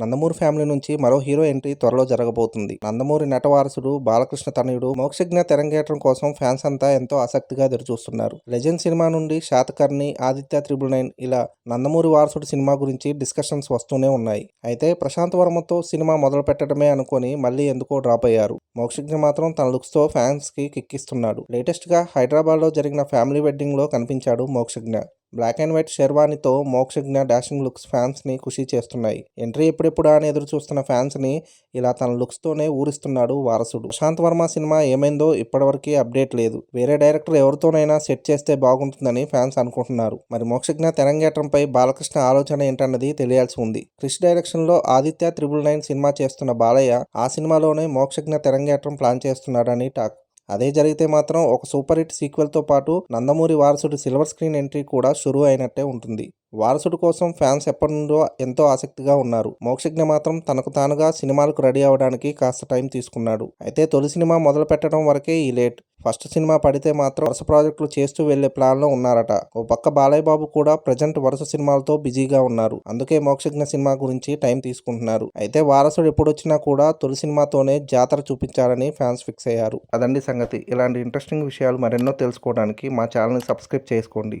Nandamuri family నుంచి మరో hero entry త్వరలో జరగబోతుంది. నందమూరి నటవారసుడు బాలకృష్ణ తనయుడు మోక్షజ్ఞ తెరంగేటం కోసం ఫ్యాన్స్ అంతా ఎంతో ఆసక్తిగా ఎదురుచూస్తున్నారు. లెజెండ్ సినిమా నుండి శాతకర్ణి ఆదిత్య త్రిబుల్ నైన్ ఇలా నందమూరి వారసుడు సినిమా గురించి డిస్కషన్స్ వస్తూనే ఉన్నాయి. అయితే ప్రశాంత్ వర్మతో సినిమా మొదలు పెట్టడమే అనుకొని మళ్ళీ ఎందుకో డ్రాప్ అయ్యారు. మోక్షజ్ఞ మాత్రం తన లుక్స్తో ఫ్యాన్స్కి కిక్కిస్తున్నాడు. లేటెస్ట్గా హైదరాబాద్లో జరిగిన ఫ్యామిలీ వెడ్డింగ్లో కనిపించాడు మోక్షజ్ఞ. బ్లాక్ అండ్ వైట్ షెర్వానీతో మోక్షజ్ఞ డాషింగ్ లుక్స్ ఫ్యాన్స్ని ఖుషి చేస్తున్నాయి. ఎంట్రీ ఎప్పుడెప్పుడా అని ఎదురు చూస్తున్న ఫ్యాన్స్ని ఇలా తన లుక్స్తోనే ఊరిస్తున్నాడు వారసుడు. ప్రశాంత్ వర్మ సినిమా ఏమైందో ఇప్పటివరకు అప్డేట్ లేదు. వేరే డైరెక్టర్ ఎవరితోనైనా సెట్ చేస్తే బాగుంటుందని ఫ్యాన్స్ అనుకుంటున్నారు. మరి మోక్షజ్ఞ తెరంగేట్రంపై బాలకృష్ణ ఆలోచన ఏంటన్నది తెలియాల్సి ఉంది. క్రిష్ డైరెక్షన్లో ఆదిత్య త్రిబుల్ నైన్ సినిమా చేస్తున్న బాలయ్య ఆ సినిమాలోనే మోక్షజ్ఞ తెరంగేట్రం ప్లాన్ చేస్తున్నాడని టాక్. అదే జరిగితే మాత్రం ఒక సూపర్ హిట్ సీక్వెల్తో పాటు నందమూరి వారసుడు సిల్వర్ స్క్రీన్ ఎంట్రీ కూడా షురూ అయినట్టే ఉంటుంది. వారసుడు కోసం ఫ్యాన్స్ ఎప్పటి నుండో ఎంతో ఆసక్తిగా ఉన్నారు. మోక్షజ్ఞ మాత్రం తనకు తానుగా సినిమాలకు రెడీ అవ్వడానికి కాస్త టైం తీసుకున్నాడు. అయితే తొలి సినిమా మొదలు పెట్టడం వరకే ఈ లేట్. ఫస్ట్ సినిమా పడితే మాత్రం వరుస ప్రాజెక్టులు చేస్తూ వెళ్ళే ప్లాన్లో ఉన్నారట. ఓ పక్క బాలయ్య బాబు కూడా ప్రజెంట్ వరుస సినిమాలతో బిజీగా ఉన్నారు. అందుకే మోక్షజ్ఞ సినిమా గురించి టైం తీసుకుంటున్నారు. అయితే వారసుడు ఎప్పుడొచ్చినా కూడా తొలి సినిమాతోనే జాతర చూపించాలని ఫ్యాన్స్ ఫిక్స్ అయ్యారు. అదండి సంగతి. ఇలాంటి ఇంట్రెస్టింగ్ విషయాలు మరెన్నో తెలుసుకోవడానికి మా ఛానల్ని సబ్స్క్రైబ్ చేసుకోండి.